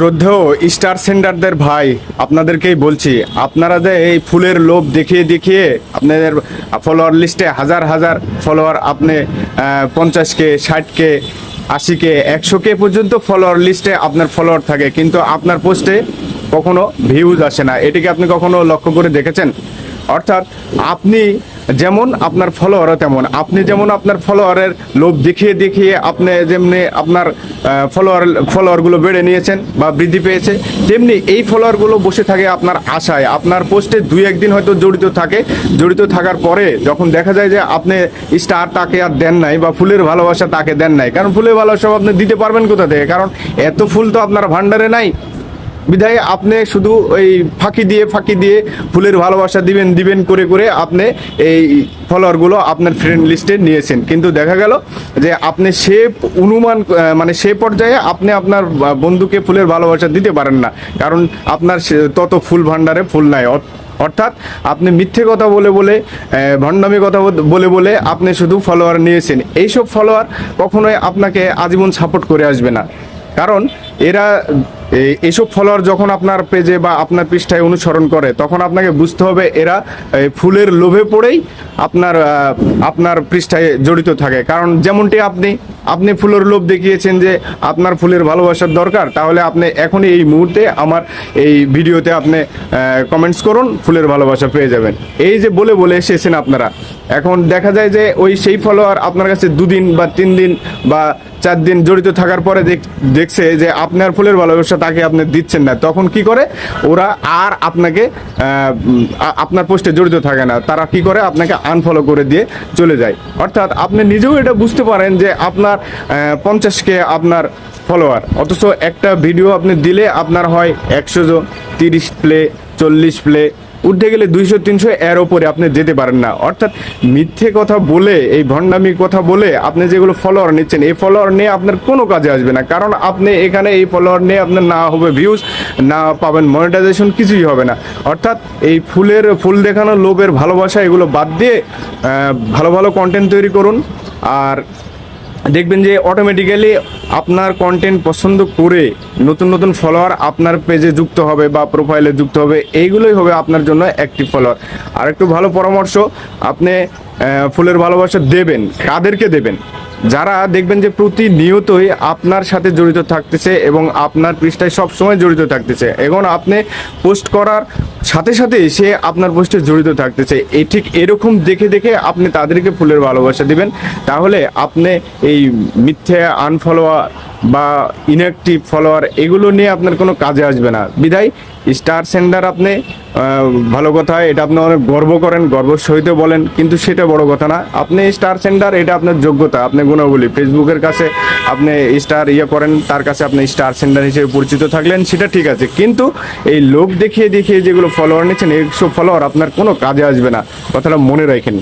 শ্রদ্ধেয় স্টার সেন্টারদের ভাই, আপনাদেরকেই বলছি, আপনারা যে এই ফুলের লোভ দেখিয়ে দেখিয়ে আপনাদের ফলোয়ার লিস্টে হাজার হাজার ফলোয়ার আপনি পঞ্চাশ কে ষাট কে আশি কে একশো কে পর্যন্ত ফলোয়ার লিস্টে আপনার ফলোয়ার থাকে। কিন্তু আপনার পোস্টে কখনো ভিউজ আসে না। এটিকে আপনি কখনো লক্ষ্য করে দেখেছেন? অর্থাৎ আপনি যেমন আপনার ফলোয়ারও তেমন। আপনি যেমন আপনার ফলোয়ারের লোভ দেখিয়ে দেখিয়ে আপনি যেমনি আপনার ফলোয়ার ফলোয়ারগুলো বেড়ে নিয়েছেন বা বৃদ্ধি পেয়েছে, তেমনি এই ফলোয়ারগুলো বসে থাকে আপনার আশায়। আপনার পোস্টে দুই, একদিন হয়তো জড়িত থাকে। জড়িত থাকার পরে যখন দেখা যায় যে আপনি স্টার তাকে আর দেন নাই বা ফুলের ভালোবাসা তাকে দেন নাই, কারণ ফুলের ভালোবাসা আপনি দিতে পারবেন কোথা থেকে? কারণ এত ফুল তো আপনার ভান্ডারে নাই। বিধায় আপনি শুধু ওই ফাঁকি দিয়ে ফাঁকি দিয়ে ফুলের ভালোবাসা দিবেন দিবেন করে করে আপনি এই ফলোয়ারগুলো আপনার ফ্রেন্ড লিস্টে নিয়েছেন। কিন্তু দেখা গেল যে আপনি সে অনুমান মানে সে পর্যায়ে আপনি আপনার বন্ধুকে ফুলের ভালোবাসা দিতে পারেন না। কারণ আপনার তত ফুল ভান্ডারে ফুল নাই। অর- অর্থাৎ আপনি মিথ্যে কথা বলে বলে ভণ্ডামি কথা বলে বলে আপনি শুধু ফলোয়ার নিয়েছেন। এইসব ফলোয়ার কখনোই আপনাকে আজীবন সাপোর্ট করে আসবে না। কারণ এরা এই- এইসব ফলোয়ার যখন আপনার পেজে বা আপনার পৃষ্ঠায় অনুসরণ করে, তখন আপনাকে বুঝতে হবে এরা ফুলের লোভে পড়েই আপনার আপনার পৃষ্ঠায় জড়িত থাকে। কারণ যেমনটি আপনি আপনি ফুলের লোভ দেখিয়েছেন যে আপনার ফুলের ভালোবাসার দরকার, তাহলে আপনি এখনই এই মুহূর্তে আমার এই ভিডিওতে আপনি কমেন্টস করুন, ফুলের ভালোবাসা পেয়ে যাবেন। এই যে বলে বলে এসেছেন আপনারা, এখন দেখা যায় যে ওই সেই ফলোয়ার আপনার কাছে দুদিন বা তিন দিন বা চার দিন জড়িত থাকার পরে দেখ- দেখছে যে আপনার ফুলের ভালোবাসা তাকে আপনি দিচ্ছেন না। তখন কি করে? ওরা আর আপনাকে আপনার পোস্টে জড়িত থাকে না। তারা কি করে? আপনাকে আনফলো করে দিয়ে চলে যায়। অর্থাৎ আপনি নিজেও এটা বুঝতে পারেন যে আপনার পঞ্চাশকে আপনার ফলোয়ার অথচ একটা ভিডিও আপনি দিলে আপনার হয় একশো জন, তিরিশ প্লে চল্লিশ প্লে উঠে গেলে দুইশো, তিনশো এর ওপরে আপনি যেতে পারেন না। অর্থাৎ মিথ্যে কথা বলে, এই ভণ্ডামি কথা বলে আপনি যেগুলো ফলোয়ার নিচ্ছেন, এই ফলোয়ার নিয়ে আপনার কোনো কাজে আসবে না। কারণ আপনি এখানে এই ফলোয়ার নিয়ে আপনার না হবে ভিউজ না পাবেন মনিটাইজেশন কিছুই হবে না। অর্থাৎ এই ফুলের, ফুল দেখানো, লোভের ভালোবাসা, এগুলো বাদ দিয়ে ভালো ভালো কন্টেন্ট তৈরি করুন। আর দেখবেন যে অটোমেটিক্যালি আপনার কন্টেন্ট পছন্দ করে নতুন নতুন ফলোয়ার আপনার পেজে যুক্ত হবে বা প্রোফাইলে যুক্ত হবে, এইগুলোই হবে আপনার জন্য অ্যাক্টিভ ফলোয়ার আর একটু ভালো পরামর্শ, আপনি ফুলের ভালোবাসা দেবেন, কাদেরকে দেবেন? যারা দেখবেন যে প্রতিনিয়তই আপনার সাথে জড়িত থাকতেছে এবং আপনার পৃষ্ঠায় সবসময় জড়িত থাকতেছে। এবং আপনি পোস্ট করার সাথে সাথে সে আপনার পোস্টে জড়িত থাকতেছে। এই ঠিক এরকম দেখে দেখে আপনি তাদেরকে ফুলের ভালোবাসা দিবেন। তাহলে আপনি এই মিথ্যে আনফলোয়ার বা ইনঅ্যাক্টিভ ফলোয়ার এগুলো নিয়ে আপনার কোনো কাজে আসবে না। বিদায় স্টার সেন্ডার আপনি ভালো কথা, এটা আপনি অনেক গর্ব করেন গর্ব সহিত বলেন, কিন্তু সেটা বড় কথা না। আপনি স্টার সেন্ডার এটা আপনার যোগ্যতা, আপনি গুণাবলী। ফেসবুকের কাছে আপনি স্টার ইয়ে করেন, তার কাছে আপনি স্টার সেন্ডার হিসেবে পরিচিত থাকলেন, সেটা ঠিক আছে। কিন্তু এই লোক দেখিয়ে দেখিয়ে যেগুলো ফলোয়ার নিচ্ছেন এইসব ফলোয়ার আপনার কোনো কাজে আসবে না। কথাটা মনে রাখেন।